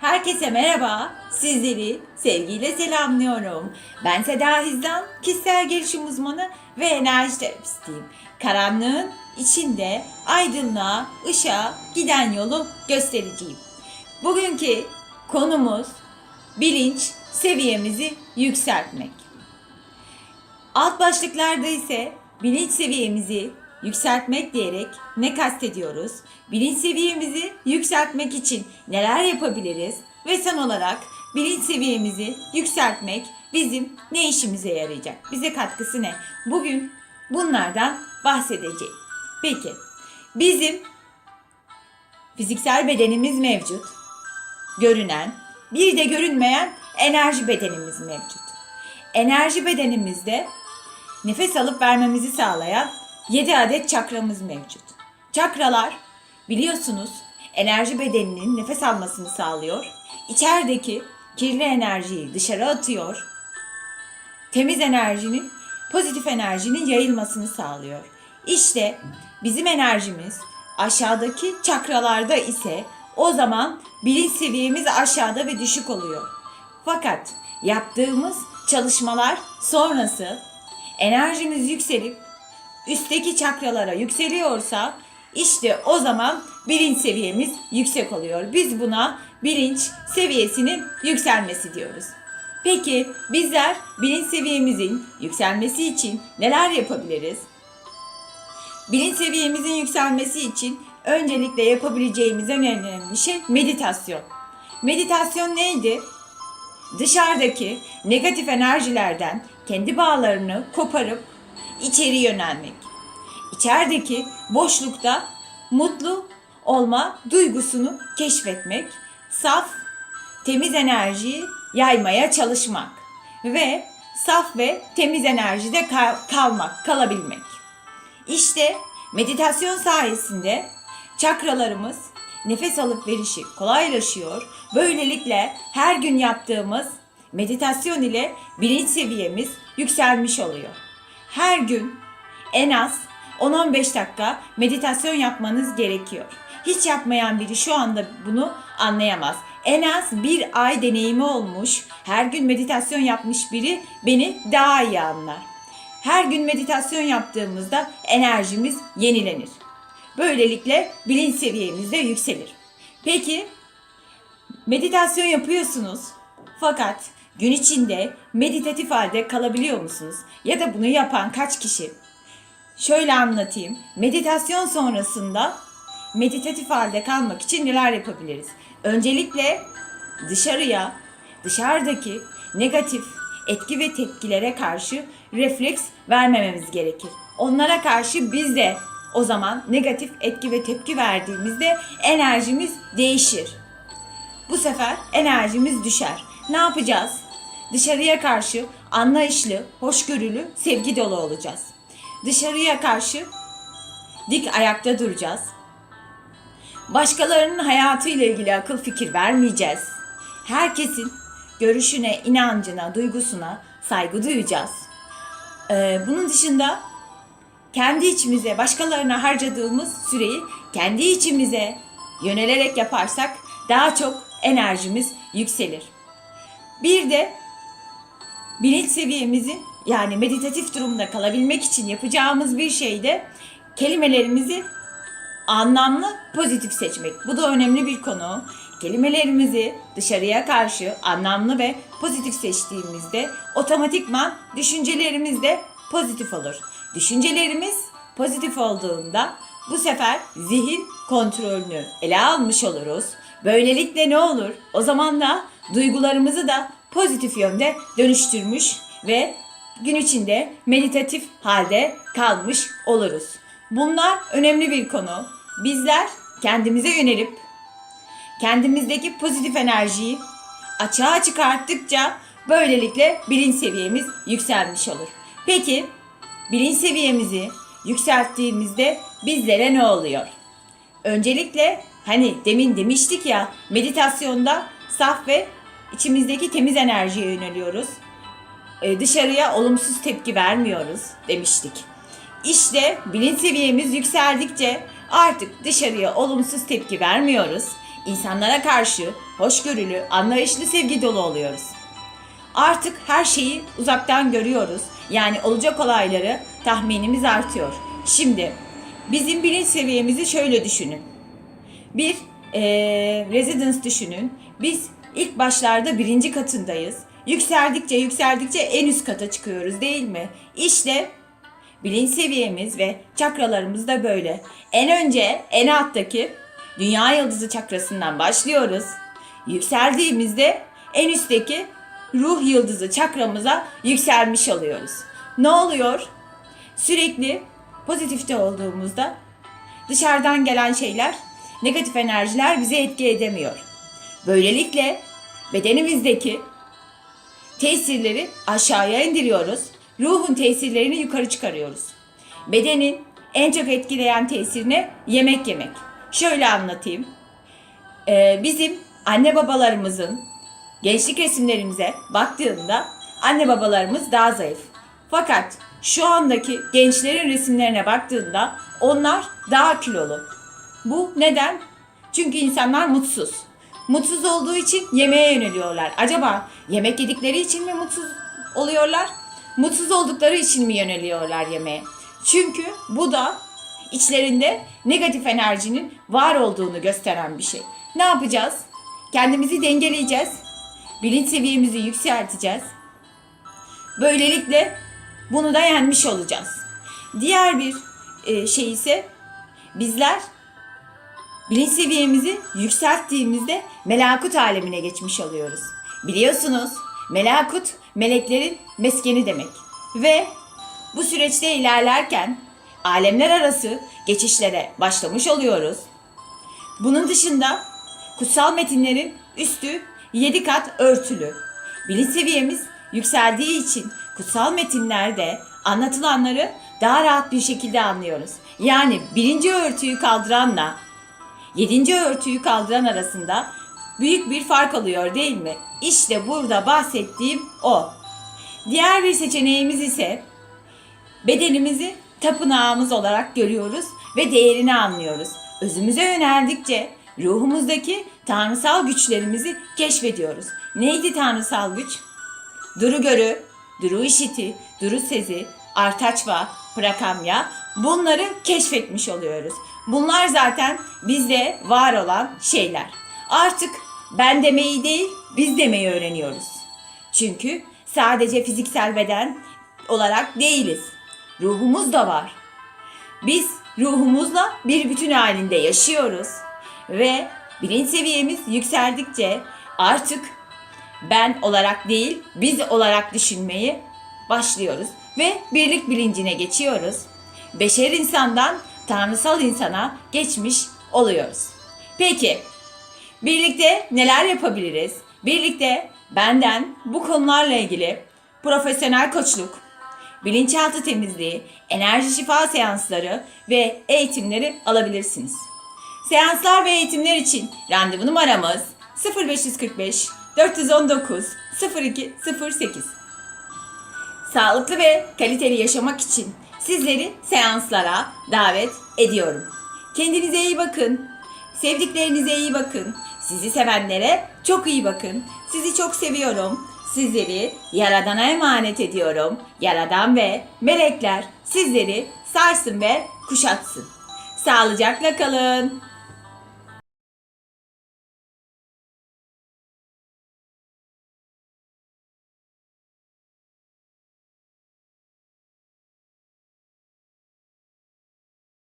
Herkese merhaba. Sizleri sevgiyle selamlıyorum. Ben Seda Hizdan, kişisel gelişim uzmanı ve enerji terapistiyim. Karanlığın içinde aydınlığa, ışığa giden yolu göstereceğim. Bugünkü konumuz bilinç seviyemizi yükseltmek. Alt başlıklarda ise bilinç seviyemizi yükseltmek diyerek ne kastediyoruz? Bilinç seviyemizi yükseltmek için neler yapabiliriz? Ve son olarak bilinç seviyemizi yükseltmek bizim ne işimize yarayacak? Bize katkısı ne? Bugün bunlardan bahsedeceğim. Peki bizim fiziksel bedenimiz mevcut. Görünen, bir de görünmeyen enerji bedenimiz mevcut. Enerji bedenimizde nefes alıp vermemizi sağlayan 7 adet çakramız mevcut. Çakralar biliyorsunuz enerji bedeninin nefes almasını sağlıyor. İçerideki kirli enerjiyi dışarı atıyor. Temiz enerjinin, pozitif enerjinin yayılmasını sağlıyor. İşte bizim enerjimiz aşağıdaki çakralarda ise o zaman bilinç seviyemiz aşağıda ve düşük oluyor. Fakat yaptığımız çalışmalar sonrası enerjimiz yükselip üstteki çakralara yükseliyorsa işte o zaman bilinç seviyemiz yüksek oluyor. Biz buna bilinç seviyesinin yükselmesi diyoruz. Peki bizler bilinç seviyemizin yükselmesi için neler yapabiliriz? Bilinç seviyemizin yükselmesi için öncelikle yapabileceğimiz en önemli şey meditasyon. Meditasyon neydi? Dışarıdaki negatif enerjilerden kendi bağlarını koparıp içeri yönelmek. İçerideki boşlukta mutlu olma duygusunu keşfetmek, saf, temiz enerjiyi yaymaya çalışmak ve saf ve temiz enerjide kal- kalmak, kalabilmek. İşte meditasyon sayesinde çakralarımız nefes alıp verişi kolaylaşıyor. Böylelikle her gün yaptığımız meditasyon ile bilinç seviyemiz yükselmiş oluyor. Her gün en az 10-15 dakika meditasyon yapmanız gerekiyor. Hiç yapmayan biri şu anda bunu anlayamaz. En az bir ay deneyimi olmuş, her gün meditasyon yapmış biri beni daha iyi anlar. Her gün meditasyon yaptığımızda enerjimiz yenilenir. Böylelikle bilinç seviyemiz de yükselir. Peki meditasyon yapıyorsunuz fakat gün içinde meditatif halde kalabiliyor musunuz? Ya da bunu yapan kaç kişi? Şöyle anlatayım. Meditasyon sonrasında meditatif halde kalmak için neler yapabiliriz? Öncelikle dışarıya, dışarıdaki negatif etki ve tepkilere karşı refleks vermememiz gerekir. Onlara karşı biz de o zaman negatif etki ve tepki verdiğimizde enerjimiz değişir. Bu sefer enerjimiz düşer. Ne yapacağız? Dışarıya karşı anlayışlı, hoşgörülü, sevgi dolu olacağız. Dışarıya karşı dik ayakta duracağız. Başkalarının hayatıyla ilgili akıl fikir vermeyeceğiz. Herkesin görüşüne, inancına, duygusuna saygı duyacağız. Ee, bunun dışında kendi içimize, başkalarına harcadığımız süreyi kendi içimize yönelerek yaparsak daha çok enerjimiz yükselir. Bir de bilinç seviyemizin yani meditatif durumda kalabilmek için yapacağımız bir şey de kelimelerimizi anlamlı pozitif seçmek. Bu da önemli bir konu. Kelimelerimizi dışarıya karşı anlamlı ve pozitif seçtiğimizde otomatikman düşüncelerimiz de pozitif olur. Düşüncelerimiz pozitif olduğunda bu sefer zihin kontrolünü ele almış oluruz. Böylelikle ne olur? O zaman da duygularımızı da pozitif yönde dönüştürmüş ve gün içinde meditatif halde kalmış oluruz. Bunlar önemli bir konu. Bizler kendimize yönelip kendimizdeki pozitif enerjiyi açığa çıkarttıkça böylelikle bilinç seviyemiz yükselmiş olur. Peki bilinç seviyemizi yükselttiğimizde bizlere ne oluyor? Öncelikle hani demin demiştik ya meditasyonda saf ve içimizdeki temiz enerjiye yöneliyoruz. Ee, dışarıya olumsuz tepki vermiyoruz demiştik. İşte bilinç seviyemiz yükseldikçe artık dışarıya olumsuz tepki vermiyoruz. İnsanlara karşı hoşgörülü, anlayışlı sevgi dolu oluyoruz. Artık her şeyi uzaktan görüyoruz. Yani olacak olayları tahminimiz artıyor. Şimdi bizim bilinç seviyemizi şöyle düşünün. Bir eee residence düşünün. Biz ilk başlarda birinci katındayız. Yükseldikçe yükseldikçe en üst kata çıkıyoruz değil mi? İşte bilinç seviyemiz ve çakralarımız da böyle. En önce en alttaki dünya yıldızı çakrasından başlıyoruz. Yükseldiğimizde en üstteki ruh yıldızı çakramıza yükselmiş oluyoruz. Ne oluyor? Sürekli pozitifte olduğumuzda dışarıdan gelen şeyler, negatif enerjiler bize etki edemiyor. Böylelikle bedenimizdeki tesirleri aşağıya indiriyoruz. Ruhun tesirlerini yukarı çıkarıyoruz. Bedenin en çok etkileyen tesirine yemek yemek. Şöyle anlatayım. Ee, bizim anne babalarımızın gençlik resimlerimize baktığımda anne babalarımız daha zayıf. Fakat şu andaki gençlerin resimlerine baktığında onlar daha kilolu. Bu neden? Çünkü insanlar mutsuz. Mutsuz olduğu için yemeğe yöneliyorlar. Acaba yemek yedikleri için mi mutsuz oluyorlar? Mutsuz oldukları için mi yöneliyorlar yemeğe? Çünkü bu da içlerinde negatif enerjinin var olduğunu gösteren bir şey. Ne yapacağız? Kendimizi dengeleyeceğiz. Bilinç seviyemizi yükselteceğiz. Böylelikle bunu da yenmiş olacağız. Diğer bir e, şey ise bizler bilinç seviyemizi yükselttiğimizde melakut alemine geçmiş oluyoruz. Biliyorsunuz melakut meleklerin meskeni demek. Ve bu süreçte ilerlerken alemler arası geçişlere başlamış oluyoruz. Bunun dışında kutsal metinlerin üstü 7 kat örtülü. Bilinç seviyemiz yükseldiği için kutsal metinlerde anlatılanları daha rahat bir şekilde anlıyoruz. Yani birinci örtüyü kaldıranla yedinci örtüyü kaldıran arasında büyük bir fark oluyor değil mi? İşte burada bahsettiğim o. Diğer bir seçeneğimiz ise bedenimizi tapınağımız olarak görüyoruz ve değerini anlıyoruz. Özümüze yöneldikçe ruhumuzdaki tanrısal güçlerimizi keşfediyoruz. Neydi tanrısal güç? Duru görü, duru işiti, duru sezi, artaçva, prakamya bunları keşfetmiş oluyoruz. Bunlar zaten bizde var olan şeyler. Artık ben demeyi değil biz demeyi öğreniyoruz. Çünkü sadece fiziksel beden olarak değiliz. Ruhumuz da var. Biz ruhumuzla bir bütün halinde yaşıyoruz ve bilinç seviyemiz yükseldikçe artık ben olarak değil biz olarak düşünmeyi başlıyoruz ve birlik bilincine geçiyoruz. Beşer insandan tanrısal insana geçmiş oluyoruz. Peki birlikte neler yapabiliriz? Birlikte benden bu konularla ilgili profesyonel koçluk, bilinçaltı temizliği, enerji şifa seansları ve eğitimleri alabilirsiniz. Seanslar ve eğitimler için randevu numaramız 0545 419 0208. Sağlıklı ve kaliteli yaşamak için sizleri seanslara davet ediyorum. Kendinize iyi bakın. Sevdiklerinize iyi bakın. Sizi sevenlere çok iyi bakın. Sizi çok seviyorum. Sizleri Yaradan'a emanet ediyorum. Yaradan ve melekler sizleri sarsın ve kuşatsın. Sağlıcakla kalın.